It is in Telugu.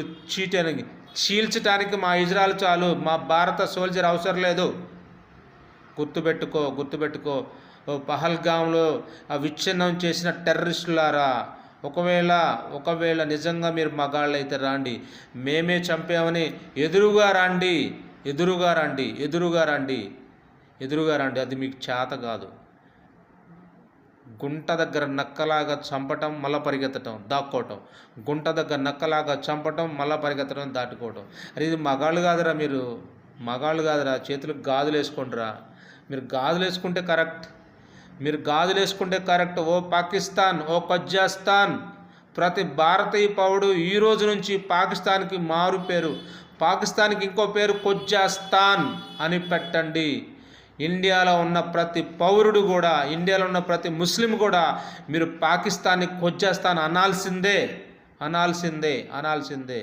చీటనికి చీల్చటానికి మా ఇజ్రాయల్ చాలు. మా భారత సోల్జర్ అవసరం లేదు. గుర్తుపెట్టుకో గుర్తుపెట్టుకో. ఓ పహల్గాంలో ఆ విచ్ఛిన్నం చేసిన టెర్రరిస్టులారా ఒకవేళ ఒకవేళ నిజంగా మీరు మగాళ్ళైతే రాండి. మేమే చంపామని ఎదురుగా రండి. ఎదురుగా రండి. ఎదురుగా రండి. ఎదురుగా రండి. అది మీకు చేత కాదు. గుంట దగ్గర నక్కలాగా చంపటం మళ్ళా పరిగెత్తటం దాక్కోవటం. గుంట దగ్గర నక్కలాగా చంపటం మళ్ళా పరిగెత్తడం దాటుకోవటం. అరే ఇది మగాళ్ళు కాదురా మీరు. మగాళ్ళు కాదురా. చేతులకు గాజులు వేసుకోండిరా. మీరు గాజులు వేసుకుంటే కరెక్ట్. మీరు గాజులు వేసుకుంటే కరెక్ట్. ఓ పాకిస్తాన్ ఓ కజ్జాస్తాన్ ప్రతి భారతీయ పౌరుడు ఈ రోజు నుంచి పాకిస్తాన్కి మారు పేరు. పాకిస్తాన్కి ఇంకో పేరు కొజ్జాస్తాన్ అని పెట్టండి. ఇండియాలో ఉన్న ప్రతి పౌరుడు కూడా ఇండియాలో ఉన్న ప్రతి ముస్లిం కూడా మీరు పాకిస్తాన్ని కొచ్చేస్తాను అనాల్సిందే అనాల్సిందే అనాల్సిందే.